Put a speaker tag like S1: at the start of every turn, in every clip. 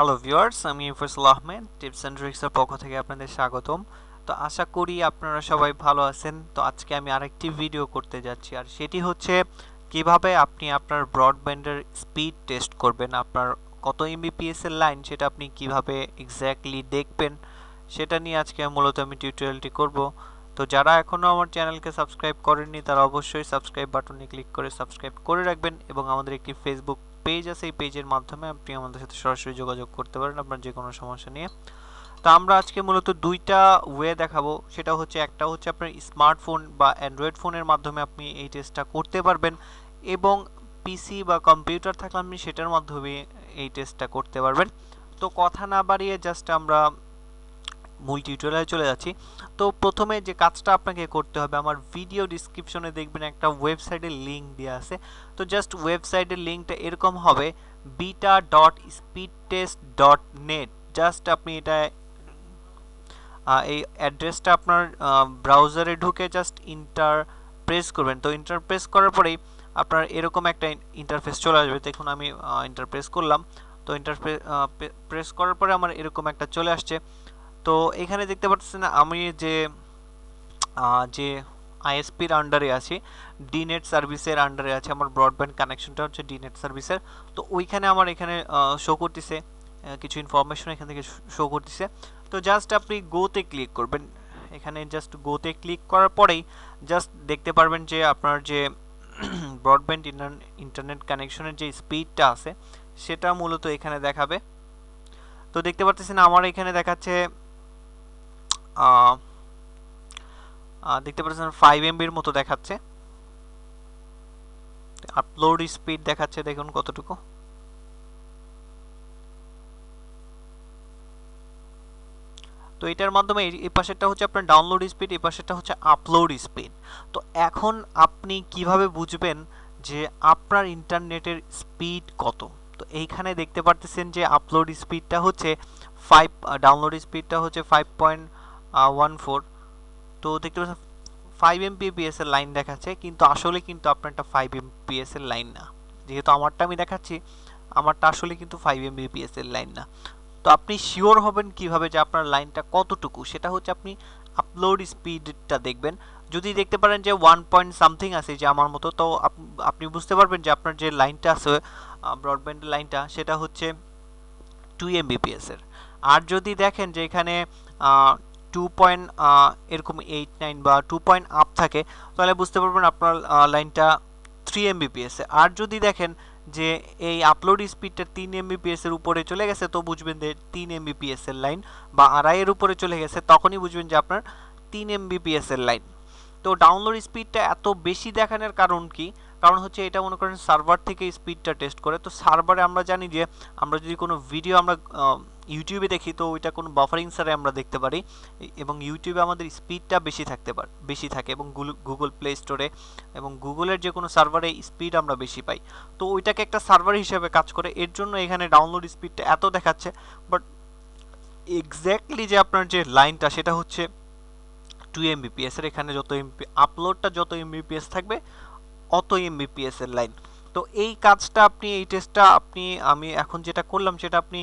S1: Hello viewers আমি Faisal Ahmed, tips and ট্রিক্সের পক্ষ থেকে আপনাদের স্বাগতম। তো আশা করি আপনারা সবাই ভালো আছেন। তো আজকে আমি আরেকটি ভিডিও করতে যাচ্ছি, আর সেটি হচ্ছে কীভাবে আপনি আপনার ব্রডব্যান্ডের স্পিড টেস্ট করবেন, আপনার কত এমবিপিএস এর লাইন সেটা আপনি কীভাবে এক্স্যাক্টলি দেখবেন, সেটা নিয়ে আজকে মূলত আমি টিউটোরিয়ালটি করব। তো যারা এখনও আমার চ্যানেলকে সাবস্ক্রাইব করেননি, তারা অবশ্যই সাবস্ক্রাইব বাটনে ক্লিক করে সাবস্ক্রাইব করে রাখবেন এবং আমাদের একটি ফেসবুক পেজ আছে, এই পেজের মাধ্যমে আপনি আমাদের সাথে সরাসরি যোগাযোগ করতে পারেন আপনার যে কোনো সমস্যা নিয়ে। তো আমরা আজকে মূলত দুইটা ওয়ে দেখাবো। সেটা হচ্ছে, একটা হচ্ছে আপনার স্মার্টফোন বা অ্যান্ড্রয়েড ফোনের মাধ্যমে আপনি এই টেস্টটা করতে পারবেন এবং পিসি বা কম্পিউটার থাকলে আপনি সেটার মাধ্যমে এই টেস্টটা করতে পারবেন। তো কথা না বাড়িয়ে জাস্ট আমরা মূল টিউটোরিয়ালে চলে যাচ্ছি। তো প্রথমে যে কাজটা আপনাকে করতে হবে, আমার ভিডিও ডিসক্রিপশনে দেখবেন একটা ওয়েবসাইটের লিঙ্ক দেওয়া আছে। তো জাস্ট ওয়েবসাইটের লিঙ্কটা এরকম হবে beta dot speed test dot net just আপনি এটা এই অ্যাড্রেসটা আপনার ব্রাউজারে ঢুকে জাস্ট ইন্টার প্রেস করবেন। তো ইন্টার প্রেস করার পরেই আপনার এরকম একটা ইন্টারফেস চলে আসবে। দেখুন আমি ইন্টার প্রেস করলাম। তো ইন্টার প্রেস করার পরে আমার এরকম একটা চলে আসছে। তো এখানে দেখতে পাচ্ছেন আমি যে যে আইএসপির আন্ডারে আছি ডিনেট সার্ভিসের আন্ডারে আছে, আমার ব্রডব্যান্ড কানেকশনটা হচ্ছে ডিনেট সার্ভিসের তো ওইখানে আমার এখানে শো করতেছে কিছু ইনফরমেশন এখান থেকে শো করতেছে। তো জাস্ট আপনি গোতে ক্লিক করবেন। এখানে জাস্ট গোতে ক্লিক করার পরেই জাস্ট দেখতে পারবেন যে আপনার যে ব্রডব্যান্ড ইন্টারনেট কানেকশনের যে স্পিডটা আছে, সেটা মূলত এখানে দেখাবে। তো দেখতে পাচ্ছেন আমার এখানে দেখাচ্ছে দেখতে পাচ্ছেন ফাইভ এমবির মতো দেখাচ্ছে। আপলোড স্পিড দেখাচ্ছে, দেখুন কতটুকু। তো এটার মাধ্যমে এই পাশেরটা হচ্ছে আপনার ডাউনলোড স্পিড এই পাশেরটা হচ্ছে আপলোড স্পিড তো এখন আপনি কীভাবে বুঝবেন যে আপনার ইন্টারনেটের স্পিড কত? তো এইখানে দেখতে পারতেছেন যে আপলোড স্পিডটা হচ্ছে ফাইভ ডাউনলোড স্পিডটা হচ্ছে ফাইভ পয়েন্ট ওয়ান ফোর তো দেখতে পাচ্ছেন ফাইভ এমপিপিএস এর লাইন দেখাচ্ছে, কিন্তু আসলে কিন্তু আপনারটা ফাইভ এমপিএস এর লাইন না। যেহেতু আমারটা আমি দেখাচ্ছি, আমারটা আসলে কিন্তু ফাইভ এমবিপিএস এর লাইন না। তো আপনি শিওর হবেন কীভাবে যে আপনার লাইনটা কতটুকু? সেটা হচ্ছে আপনি আপলোড স্পিডটা দেখবেন। যদি দেখতে পারেন যে ওয়ান পয়েন্ট সামথিং আছে যে আমার মতো, তো আপনি বুঝতে পারবেন যে আপনার যে লাইনটা আছে ব্রডব্যান্ডের লাইনটা সেটা হচ্ছে টু এমবিপিএস এর। আর যদি দেখেন যে এখানে টু পয়েন্ট এরকম এইট নাইন বা টু পয়েন্ট আপ থাকে, তাহলে বুঝতে পারবেন আপনার লাইনটা থ্রি এমবিপিএস আর যদি দেখেন যে এই আপলোড স্পিডটা তিন এমবিপিএস এর উপরে চলে গেছে, তো বুঝবেন যে তিন এমবিপিএস এর লাইন বা আড়াইয়ের উপরে চলে গেছে, তখনই বুঝবেন যে আপনার তিন এমবিপিএস এর লাইন তো ডাউনলোড স্পিডটা এত বেশি দেখানোর কারণ কি? কারণ হচ্ছে এটা মনে করেন সার্ভার থেকে স্পিডটা টেস্ট করে। তো সার্ভারে আমরা জানি যে আমরা যদি কোনো ভিডিও আমরা ইউটিউবে দেখি, তো ওইটা কোনো বাফারিং সারে আমরা দেখতে পারি। এবং ইউটিউবে আমাদের স্পিডটা বেশি থাকতে পারে, বেশি থাকে এবং গুগল প্লে স্টোরে এবং গুগলের যে কোনো সার্ভারে স্পিড আমরা বেশি পাই। তো ওইটাকে একটা সার্ভার হিসেবে কাজ করে। এর জন্য এখানে ডাউনলোড স্পিডটা এত দেখাচ্ছে। বাট এক্স্যাক্টলি যে আপনার যে লাইনটা সেটা হচ্ছে টু এমবিপিএস এর এখানে যত এমপি আপলোডটা যত এমবিপিএস থাকবে অত এমবিপিএস এর লাইন তো এই কাজটা আপনি, এই টেস্টটা আপনি, আমি এখন যেটা করলাম সেটা আপনি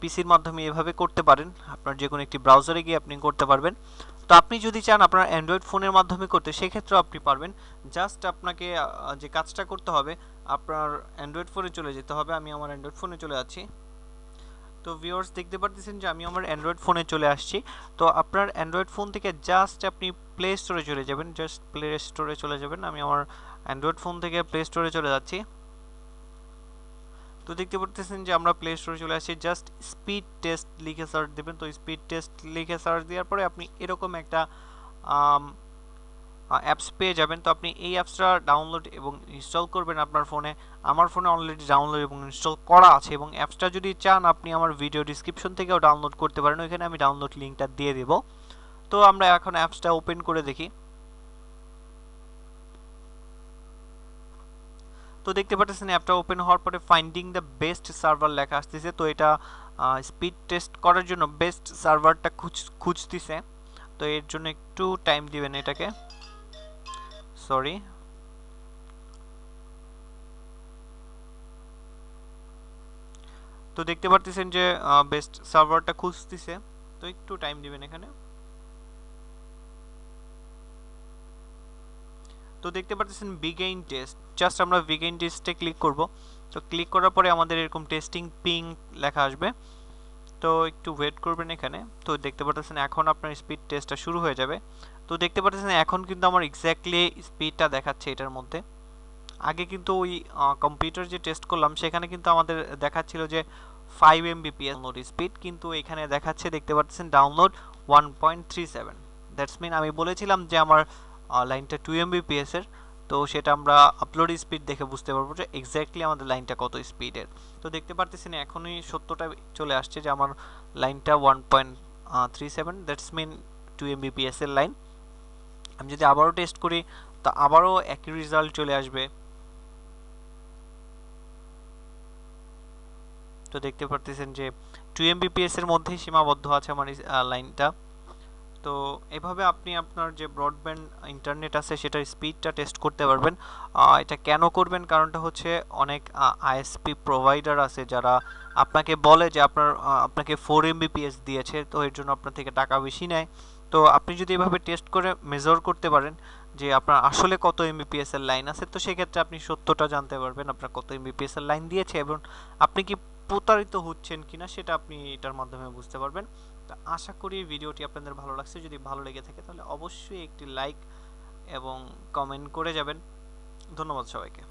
S1: পিসির মাধ্যমে এভাবে করতে পারেন। আপনার যে কোনো একটি ব্রাউজারে গিয়ে আপনি করতে পারবেন। তো আপনি যদি চান আপনার অ্যান্ড্রয়েড ফোনের মাধ্যমে করতে, সেক্ষেত্রেও আপনি পারবেন। জাস্ট আপনাকে যে কাজটা করতে হবে, আপনার অ্যান্ড্রয়েড ফোনে চলে যেতে হবে। আমি আমার অ্যান্ড্রয়েড ফোনে চলে যাচ্ছি। তো ভিউয়ার্স দেখতে পারতেছেন যে আমি আমার অ্যান্ড্রয়েড ফোনে চলে আসছি। তো আপনার অ্যান্ড্রয়েড ফোন থেকে জাস্ট আপনি প্লে স্টোরে চলে যাবেন। জাস্ট প্লে স্টোরে চলে যাবেন। আমি আমার অ্যান্ড্রয়েড ফোন থেকে প্লে স্টোরে চলে যাচ্ছি। তো দেখতে পারতেছেন যে আমরা প্লে স্টোরে চলে আসছি। জাস্ট স্পিড টেস্ট লিখে সার্চ দেবেন। তো স্পিড টেস্ট লিখে সার্চ দেওয়ার পরে আপনি এরকম একটা অ্যাপস পেয়ে যাবেন। তো আপনি এই অ্যাপসটা ডাউনলোড এবং ইনস্টল করবেন আপনার ফোনে আমার ফোনে অলরেডি ডাউনলোড এবং ইনস্টল করা আছে এবং অ্যাপসটা যদি চান, আপনি আমার ভিডিও ডিসক্রিপশন থেকেও ডাউনলোড করতে পারেন। ওইখানে আমি ডাউনলোড লিঙ্কটা দিয়ে দেব। তো আমরা এখন অ্যাপসটা ওপেন করে দেখি। তো দেখতে পাচ্ছেন অ্যাপটা ওপেন হওয়ার পরে ফাইন্ডিং দ্য বেস্ট সার্ভার লেখা আসতেছে। তো এটা স্পিড টেস্ট করার জন্য বেস্ট সার্ভারটা খুঁজ, খুঁজতেছে। তো এর জন্য একটু টাইম দিবেন এটাকে। সরি তো দেখতে পারতেছেন যে বেস্ট সার্ভারটা খুঁজতেছে। তো একটু টাইম দিবেন এখানে। তো দেখতে পারতেছেন বিগেইন টেস্ট জাস্ট আমরা বিগেইন টেস্টে ক্লিক করব। তো ক্লিক করার পরে আমাদের এরকম টেস্টিং পিং লেখা আসবে। তো একটু ওয়েট করবেন এখানে। তো দেখতে পারতেছেন এখন আপনার স্পিড টেস্টটা শুরু হয়ে যাবে। তো দেখতে পারতেছেন এখন কিন্তু আমার এক্স্যাক্টলি স্পিডটা দেখাচ্ছে এটার মধ্যে। আগে কিন্তু ওই কম্পিউটার যে টেস্ট করলাম, সেখানে কিন্তু আমাদের দেখাচ্ছিল যে ফাইভ এমবিপিএস ডাউনলোড স্পিড কিন্তু এখানে দেখাচ্ছে, দেখতে পাচ্ছেন download one point three seven that's mean আমি বলেছিলাম যে আমার লাইনটা টু এমবিপিএস এর, তো সেটা আমরা আপলোড স্পিড দেখে বুঝতে পারব যে এক্স্যাক্টলি আমাদের লাইনটা কত স্পিডের তো দেখতে পারতেছেন এখনই সত্যটা চলে আসছে যে আমার লাইনটা one point three seven that's mean two Mbps এর লাইন আমি যদি আবারও টেস্ট করি, তো আবারও একই রেজাল্ট চলে আসবে। তো দেখতে পারতেছেন যে টু এমবিপিএস এর মধ্যেই সীমাবদ্ধ আছে আমার লাইনটা। তো এভাবে আপনি আপনার যে ব্রডব্যান্ড ইন্টারনেট আছে, সেটার স্পিডটা টেস্ট করতে পারবেন। এটা কেন করবেন? কারণটা হচ্ছে অনেক আইএসপি প্রোভাইডার আছে যারা আপনাকে বলে যে আপনার আপনাকে ফোর এমবিপিএস দিয়েছে, তো এর জন্য আপনার থেকে টাকা বেশি নেয়। তো আপনি যদি এভাবে টেস্ট করে মেজার করতে পারেন যে আপনার আসলে কত এমবিপিএস এর লাইন আছে, তো সেক্ষেত্রে আপনি সত্যটা জানতে পারবেন আপনার কত এমবিপিএস এর লাইন দিয়েছে এবং আপনি কি প্রতারিত হচ্ছেন কিনা, সেটা আপনি এটার মাধ্যমে বুঝতে পারবেন। তো আশা করি ভিডিওটি আপনাদের ভালো লাগছে। যদি ভালো লেগে থাকে তাহলে অবশ্যই একটি লাইক এবং কমেন্ট করে যাবেন। ধন্যবাদ সবাইকে।